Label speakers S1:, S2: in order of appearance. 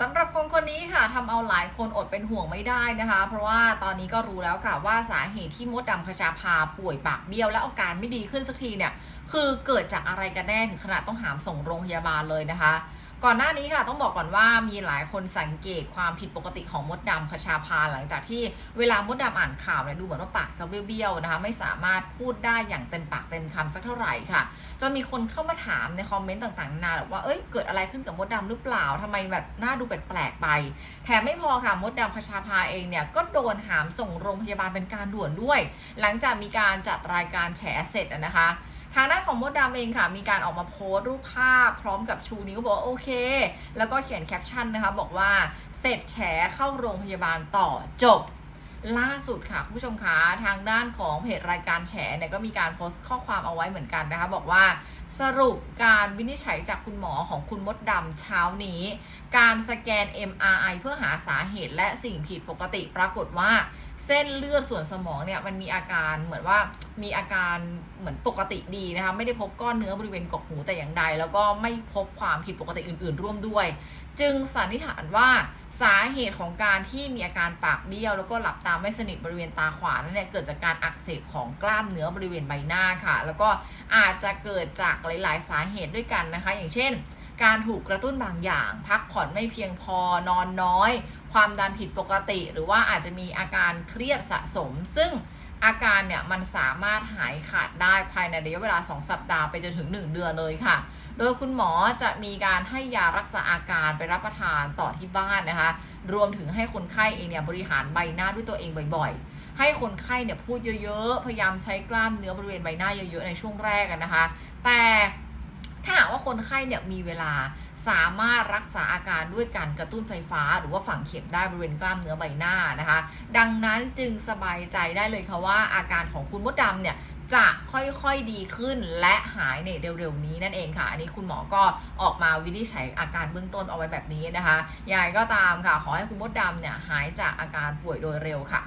S1: สำหรับคนคนนี้ค่ะทำเอาหลายคนอดเป็นห่วงไม่ได้นะคะ เพราะว่าตอนนี้ก็รู้แล้วค่ะว่าสาเหตุที่มดดำคชาพาป่วยปากเบี้ยวและอาการไม่ดีขึ้นสักทีเนี่ย คือเกิดจากอะไรกันแน่ถึงขนาดต้องหามส่งโรงพยาบาลเลยนะคะ ก่อนหน้านี้ค่ะต้องบอกก่อนว่ามีหลายคนสังเกตความผิดปกติของมดดำคชาพาหลังจากที่เวลามดดำอ่านข่าวเนี่ยดูเหมือนว่าปากจะเบี้ยวๆนะคะ ไม่สามารถพูดได้อย่างเต็มปากเต็มคำสักเท่าไหร่ค่ะจนมีคนเข้ามาถามในคอมเมนต์ต่างๆนานาว่าเอ้ยเกิดอะไรขึ้นกับมดดำหรือเปล่าทำไมแบบหน้าดูแปลกๆไป แถมไม่พอค่ะมดดำคชาพาเองเนี่ยก็โดนหามส่งโรงพยาบาลเป็นการด่วนด้วย หลังจากมีการจัดรายการแฉเสร็จนะคะ ทางด้านของมดดำเองค่ะ มีการออกมาโพสต์รูปภาพพร้อมกับชูนิ้วบอกว่าโอเค แล้วก็เขียนแคปชั่นนะคะ บอกว่าเสร็จแฉเข้าโรงพยาบาลต่อจบล่าสุดค่ะ คุณผู้ชมคะทางด้านของเพจรายการแฉเนี่ยก็มีการโพสต์ข้อความเอาไว้เหมือนกันนะคะ บอกว่าสรุปการวินิจฉัยจากคุณหมอของคุณมดดำเช้านี้ การสแกน MRI เพื่อหาสาเหตุและสิ่งผิดปกติปรากฏว่า เส้นเลือดส่วนสมองเนี่ยมันมีอาการเหมือนว่ามีอาการเหมือนปกติดีนะคะไม่ได้พบก้อนเนื้อบริเวณกกหูแต่อย่างใด แล้วก็ไม่พบความผิดปกติอื่น ๆ ร่วมด้วย จึงสันนิษฐานว่าสาเหตุของการที่มีอาการปากเบี้ยว แล้วก็หลับตาไม่สนิทบริเวณตาขวานั่นเนี่ยเกิดจากการอักเสบของกล้ามเนื้อบริเวณใบหน้าค่ะ แล้วก็อาจจะเกิดจากหลาย ๆ สาเหตุด้วยกันนะคะ อย่างเช่น การถูกกระตุ้นบางอย่าง พักผ่อนไม่เพียงพอนอนน้อย ความดันผิดปกติ หรือว่าอาจจะมีอาการเครียดสะสม ซึ่งอาการเนี่ยมันสามารถหายขาดได้ภายในระยะเวลา 2 สัปดาห์ไปจนถึง 1 เดือนเลยค่ะ โดยคุณหมอจะมีการให้ยารักษาอาการไปรับประทานต่อที่บ้านนะคะ รวมถึงให้คนไข้เองเนี่ยบริหารใบหน้าด้วยตัวเองบ่อยๆ ให้คนไข้เนี่ยพูดเยอะๆ พยายามใช้กล้ามเนื้อบริเวณใบหน้าเยอะๆ ในช่วงแรกกันนะคะ แต่ ถ้าหากว่าคนไข้เนี่ยมีเวลาสามารถรักษาอาการด้วยการกระตุ้นไฟฟ้า หรือว่าฝังเข็มได้บริเวณกล้ามเนื้อใบหน้านะคะ ดังนั้นจึงสบายใจได้เลยค่ะว่าอาการของคุณมดดำเนี่ยจะค่อยๆดีขึ้นและหายในเร็วๆนี้นั่นเองค่ะ อันนี้คุณหมอก็ออกมาวินิจฉัยอาการเบื้องต้นเอาไว้แบบนี้นะคะยายก็ตามค่ะ ขอให้คุณมดดำเนี่ยหายจากอาการป่วยโดยเร็วค่ะ